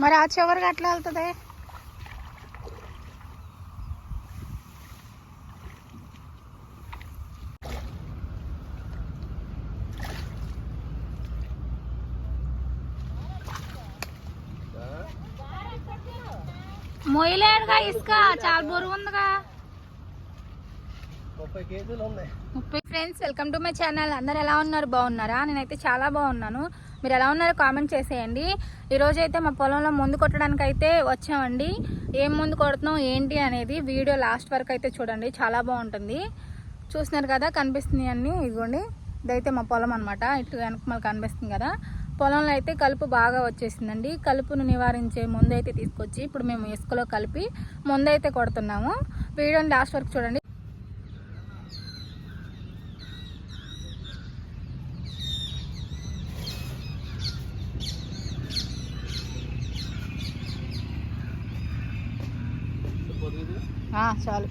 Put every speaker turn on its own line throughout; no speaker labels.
మరి ఆ చివరికి ఎట్లా వెళ్తుంది? మొయ్యలేడుగా ఇసుక చాలా బరువు ఉందిగా.
ముప్పై కేజీలు ఉన్నాయి.
ముప్పై friends welcome to my channel అందరు ఎలా ఉన్నారు? బాగున్నారా? నేనైతే చాలా బాగున్నాను. మీరు ఎలా ఉన్నారో కామెంట్ చేసేయండి. ఈరోజు అయితే మా పొలంలో ముందు కొట్టడానికి అయితే వచ్చామండి. ఏం ముందు కొడుతున్నాం ఏంటి అనేది వీడియో లాస్ట్ వరకు అయితే చూడండి. చాలా బాగుంటుంది. చూస్తున్నారు కదా కనిపిస్తుంది అన్ని. ఇదిగోండి. ఇదైతే మా పొలం అనమాట ఇటు వెనక మనకు కనిపిస్తుంది కదా. పొలంలో అయితే కలుపు బాగా వచ్చేసిందండి. కలుపును నివారించే ముందు అయితే తీసుకొచ్చి ఇప్పుడు మేము ఇసుకలో కలిపి ముందు అయితే కొడుతున్నాము. వీడియోని లాస్ట్ వరకు చూడండి ఆ, చాలు.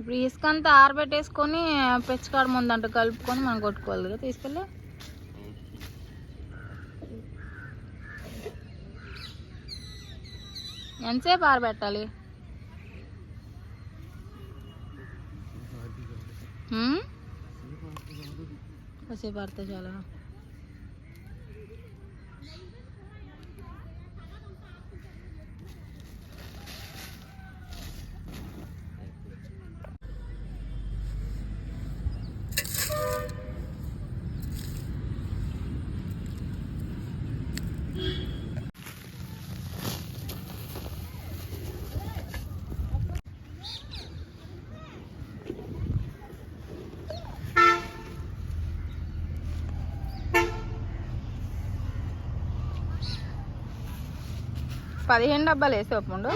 ఇప్పుడు ఇసుక అంతా ఆరబెట్టేసుకొని పెచ్చకాడ ముందంట కలుపుకొని మనం కొట్టుకోవాలి కదా తీసుకెళ్ళి. ఎంతసేపు ఆరబెట్టాలి ఉమ్? కాసేపు ఆరితే చాలా పదిహేను డబ్బాలు వేసి ఒప్పుండు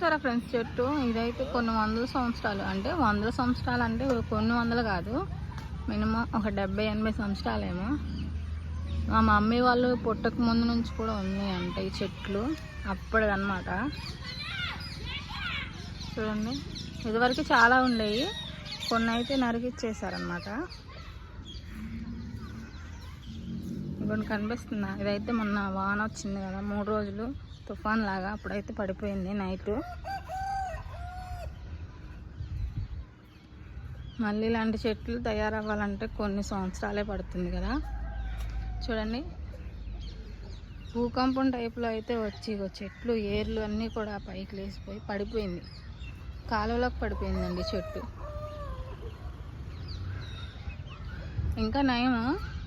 సరే ఫ్రెండ్స్ చెట్టు? ఇదైతే కొన్ని వందల సంవత్సరాలు. అంటే వందల సంవత్సరాలు అంటే కొన్ని వందలు కాదు. మినిమం ఒక డెబ్బై ఎనభై సంవత్సరాలేమో. మా మమ్మీ వాళ్ళు పుట్టక ముందు నుంచి కూడా ఉన్నాయంట ఈ చెట్లు. అప్పటిదన్నమాట. చూడండి. ఇదివరకు చాలా ఉండేవి కొన్ని అయితే నరికిచ్చేసారనమాట ఇంకొన్ని కనిపిస్తుందా? ఇదైతే మొన్న వాన వచ్చింది కదా మూడు రోజులు తుఫాన్ లాగా అప్పుడైతే పడిపోయింది నైట్. మళ్ళీ ఇలాంటి చెట్లు తయారవ్వాలంటే కొన్ని సంవత్సరాలే పడుతుంది కదా. చూడండి. భూకంపం టైప్లో అయితే వచ్చి ఇగో చెట్లు ఏర్లు అన్నీ కూడా పైకి లేచిపోయి పడిపోయింది. కాలువలోకి పడిపోయిందండి చెట్టు. ఇంకా నయం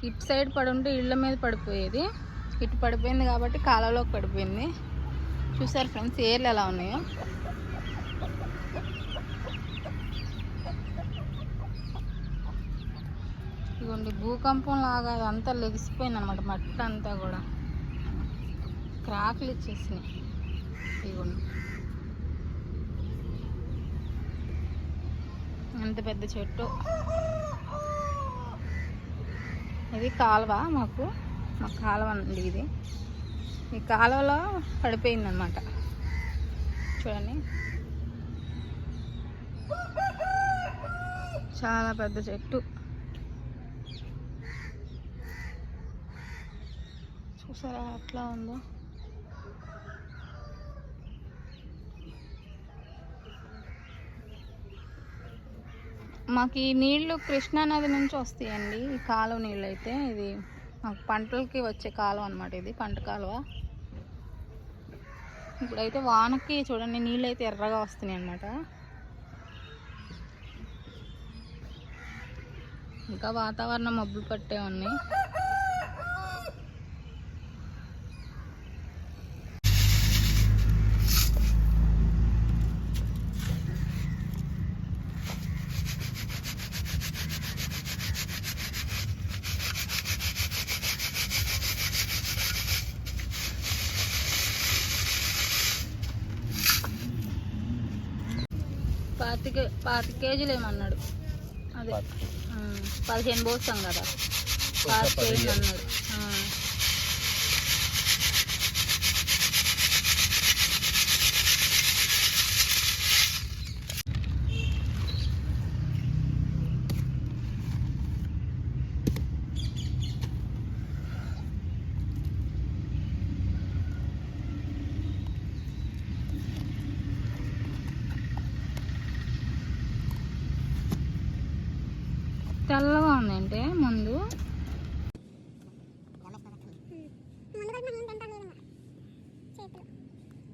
ఇటు సైడ్ పడుంటే ఇళ్ళ మీద పడిపోయేది. ఇటు పడిపోయింది కాబట్టి కాలువలోకి పడిపోయింది. చూసారు ఫ్రెండ్స్ ఏర్లు ఎలా ఉన్నాయో. ఇదిగోండి భూకంపం లాగా అదంతా లెగిసిపోయింది అనమాట మట్టి అంతా కూడా. క్రాకులు ఇచ్చేసినాయి. ఇదిగోండి ఎంత పెద్ద చెట్టు. ఇది కాలువ మాకు? మా కాలువ అండి ఇది. ఈ కాలువలో పడిపోయింది అనమాట చూడండి. చాలా పెద్ద చెట్టు. చూసారా ఎట్లా ఉందో? మాకు ఈ నీళ్ళు కృష్ణానది నుంచి వస్తాయండి ఈ కాలువ నీళ్ళు అయితే ఇది మాకు పంటలకి వచ్చే కాలువ అనమాట ఇది పంట కాలువ. ఇప్పుడైతే వానకి చూడండి నీళ్ళు అయితే ఎర్రగా వస్తున్నాయి అనమాట ఇంకా వాతావరణం మబ్బులు పట్టే ఉన్నాయి. పాతిక పాతి కేజీలు ఏమన్నాడు? అదే. పదిహేను పోస్తాం కదా. పాతి కేజీలు అన్నాడు.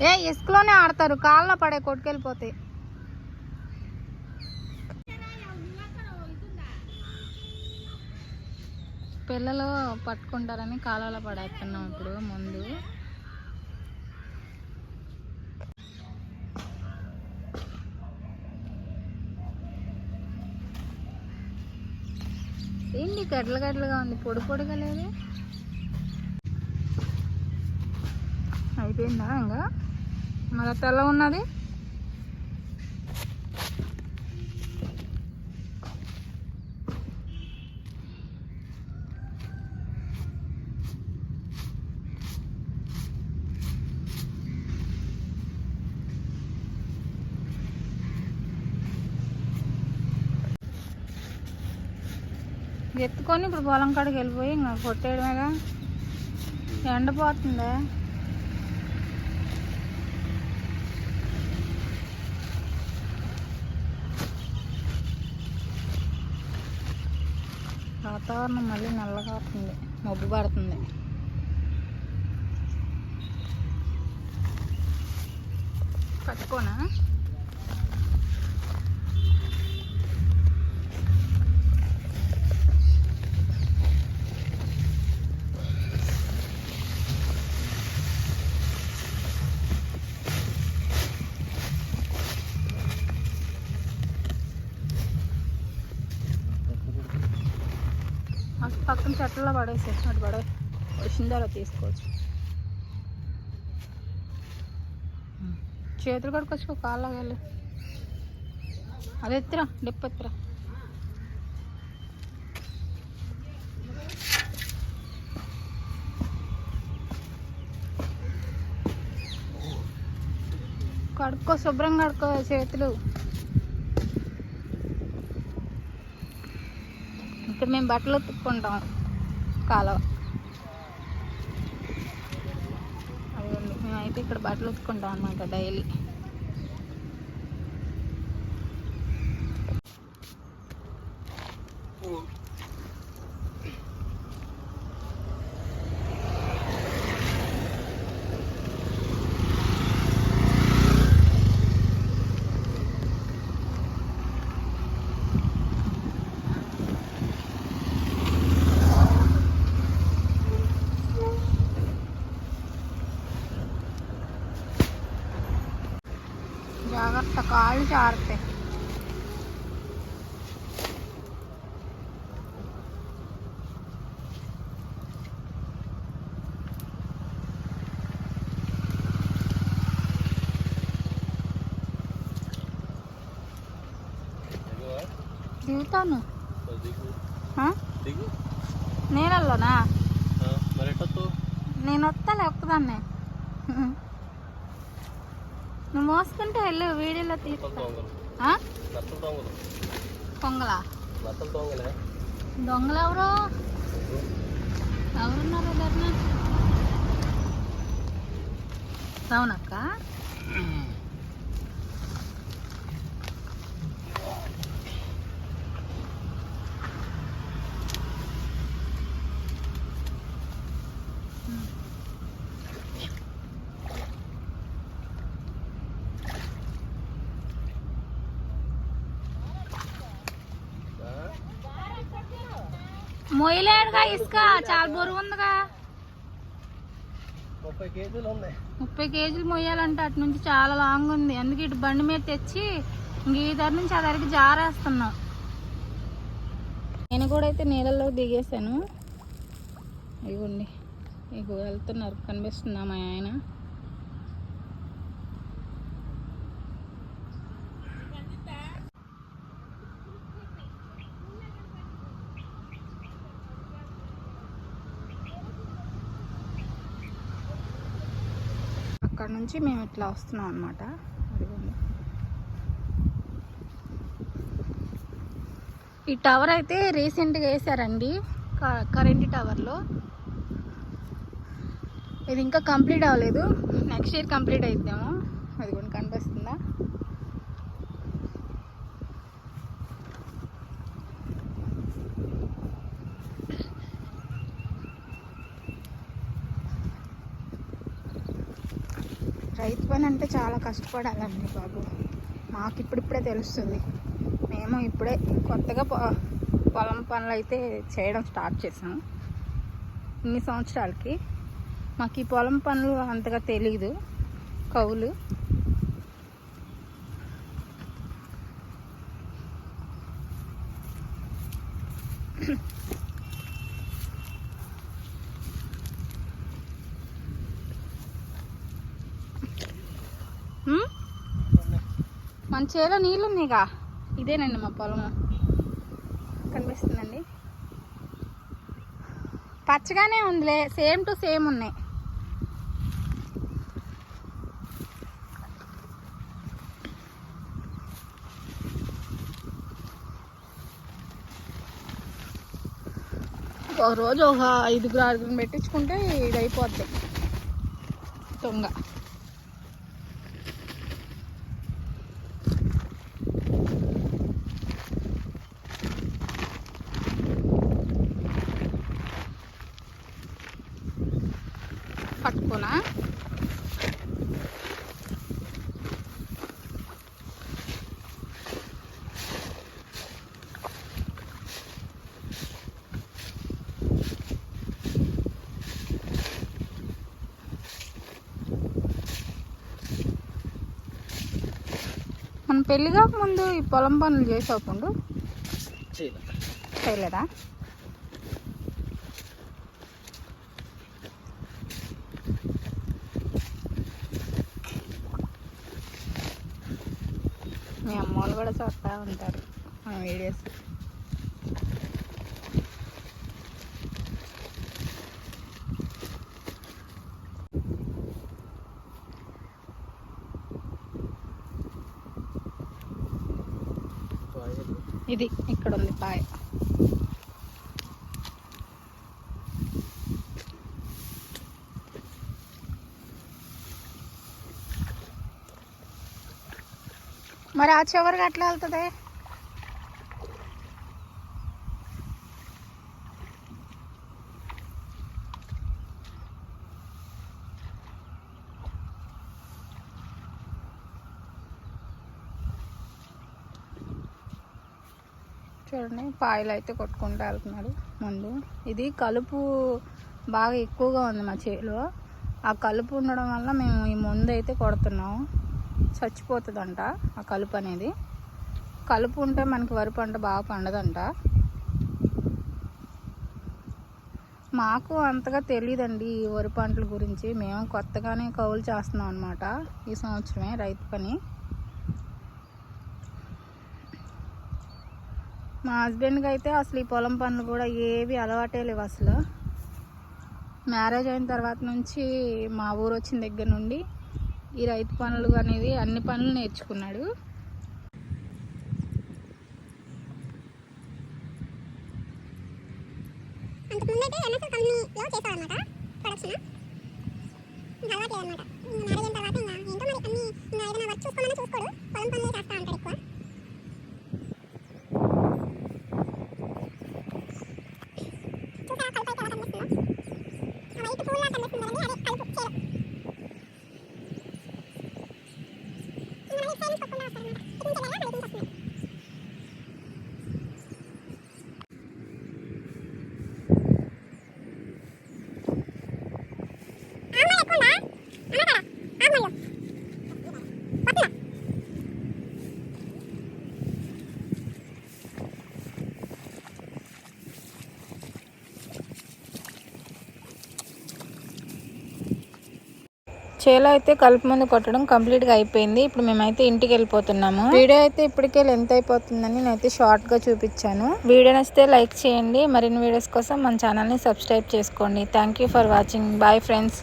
ఏ ఇసుకలోనే ఆడతారు. కాళ్ళలో పడే కొట్టుకెళ్ళిపోతాయి. పిల్లలు పట్టుకుంటారని కాలలో పడేస్తున్నాం ఇప్పుడు ముందు. ఏంటి గడ్ల గడ్డలుగా ఉంది? పొడి పొడిగా లేదు. అయిపోయిందా ఇంకా? మళ్ళీ తెల్ల ఉన్నది. ఎత్తుకొని ఇప్పుడు పొలం కాడికి వెళ్ళిపోయి ఇంకా కొట్టేయడమేగా. ఎండపోతుందా వాతావరణం మళ్ళీ నల్లగా అవుతుంది మబ్బు పడుతుంది. పట్టుకోనా అటు పక్కన చెట్లలో పడేసి అటు పడే వచ్చిందో అలా తీసుకోవచ్చు. చేతులు కడుకొచ్చుకో కాళ్ళకి వెళ్ళి. అది ఎత్తురా డిప్ ఎత్తురా కడుక్కో శుభ్రంగా కడుక్కో చేతులు. మేము బట్టలు ఉతుక్కుంటాం. కాలువ మేము మేమైతే ఇక్కడ బట్టలు ఉతుక్కుంటాం అనమాట డైలీ. కాళ్ళు జారుతాయి దిగుతాను
ఎట్టొచ్చు
నేను వస్తాలే ఒక్కదాన్నే నువ్వు మోసుకుంటే వెళ్ళు వీడియోలో తీస్తా.
దొంగలు.
పొంగలా ఎవరు? ఎవరున్నారు ఎదురున అవునక్క మొయ్యలేడుగా ఇసుక. చాలా బరువు ఉందిగా.
ముప్పై కేజీలు
మొయ్యాలంటే అటు నుంచి చాలా లాంగ్ ఉంది. అందుకే ఇటు బండి మీద తెచ్చి ఇంక ఈ ధర నుంచి ఆ ధరకి జారేస్తున్నాం. నేను కూడా అయితే నీళ్ళల్లో దిగేశాను. ఇవ్వండి. ఇగో వెళ్తున్నారు. కనిపిస్తుందా మా ఆయన? అక్కడ నుంచి మేము ఇట్లా వస్తున్నాం అనమాట ఈ టవర్ అయితే రీసెంట్గా వేసారండి. క- కరెంట్ టవర్లో. ఇది ఇంకా కంప్లీట్ అవ్వలేదు. నెక్స్ట్ ఇయర్ కంప్లీట్ అవుతాము అది కూడా కనిపిస్తుందా రైతు పని అంటే చాలా కష్టపడాలండి బాబు. మాకు ఇప్పుడిప్పుడే తెలుస్తుంది. మేము ఇప్పుడే కొత్తగా పొ- పొలం పనులు అయితే చేయడం స్టార్ట్ చేసాం. ఇన్ని సంవత్సరాలకి. మాకు ఈ పొలం పనులు అంతగా తెలీదు. కవులు మన చేలో నీళ్ళు ఉన్నాయిగా ఇదేనండి మా పొలము. కనిపిస్తుందండి. పచ్చగానే ఉందిలే సేమ్ టు సేమ్ ఉన్నాయి. ఒక రోజు ఒక ఐదుగురు ఆరుగురు పెట్టించుకుంటే ఇది అయిపోద్ది దొంగ పట్టుకోనా మనం పెళ్ళి కాకముందు ఈ పొలం పనులు చేసేప్పుడు
చేయలే
చేయలేదా? మీ అమ్మ వాళ్ళు కూడా చూస్తూ ఉంటారు మన వీడియోస్. ఇది ఇక్కడ ఉంది పాయ మరి ఆ చివరికి ఎట్లా వెళ్తుంది? చూడండి పాయలు అయితే కొట్టుకుంటూ వెళ్తున్నాడు ముందు. ఇది కలుపు బాగా ఎక్కువగా ఉంది మా చేలో. ఆ కలుపు ఉండడం వల్ల మేము ఈ ముందు అయితే కొడుతున్నాం. చచ్చిపోతుందంట ఆ కలుపు అనేది. కలుపు ఉంటే మనకి వరి పంట బాగా పండదంట. మాకు అంతగా తెలియదండి ఈ వరి పంటల గురించి. మేము కొత్తగానే కౌలు చేస్తున్నాం అనమాట ఈ సంవత్సరమే రైతు పని. మా హస్బెండ్కి అయితే అసలు ఈ పొలం పనులు కూడా ఏవి అలవాటే లేవు అసలు. మ్యారేజ్ అయిన తర్వాత నుంచి మా ఊరు వచ్చిన దగ్గర నుండి ఈ రైతు పనులు అనేది అన్ని పనులు నేర్చుకున్నాడు.
అంతకుముందైతే ఎంఎస్ఎల్ కంపెనీలో చేసేవాళ్ళమాట ప్రొడక్షన్ ఇంకా అలవాటు అనమాట. మ్యారేజ్ అయిన తర్వాత ఇంకా ఏంటో మరి అన్ని ఇంకా ఏదైనా వర్క్ చూసుకోమని చూసుకోడు. పొలం పనులే చేస్తా ఉంటాడు ఎక్కువ చూసారా కలుపు అయితే ఎలా కనిపిస్తుందో ఆ వైట్ పూల్లా కనిపిస్తుంది కదండి అదే కలుపు చేరు ఇంకా మరి ఇటు సైడ్ నుంచి కొట్టుకుంటూ వస్తారనమాట ఇటు నుంచి వెళ్ళాలా మరి ఇటు నుంచి వస్తుంది
చేలో అయితే కలుపు మందు కొట్టడం కంప్లీట్గా అయిపోయింది. ఇప్పుడు మేమైతే ఇంటికి వెళ్ళిపోతున్నాము. వీడియో అయితే ఇప్పటికే లెంత్ అయిపోతుందని నేనైతే షార్ట్గా చూపించాను. వీడియో నచ్చితే లైక్ చేయండి. మరిన్ని వీడియోస్ కోసం మన ఛానల్ని సబ్స్క్రైబ్ చేసుకోండి. Thank for watching. Bye friends.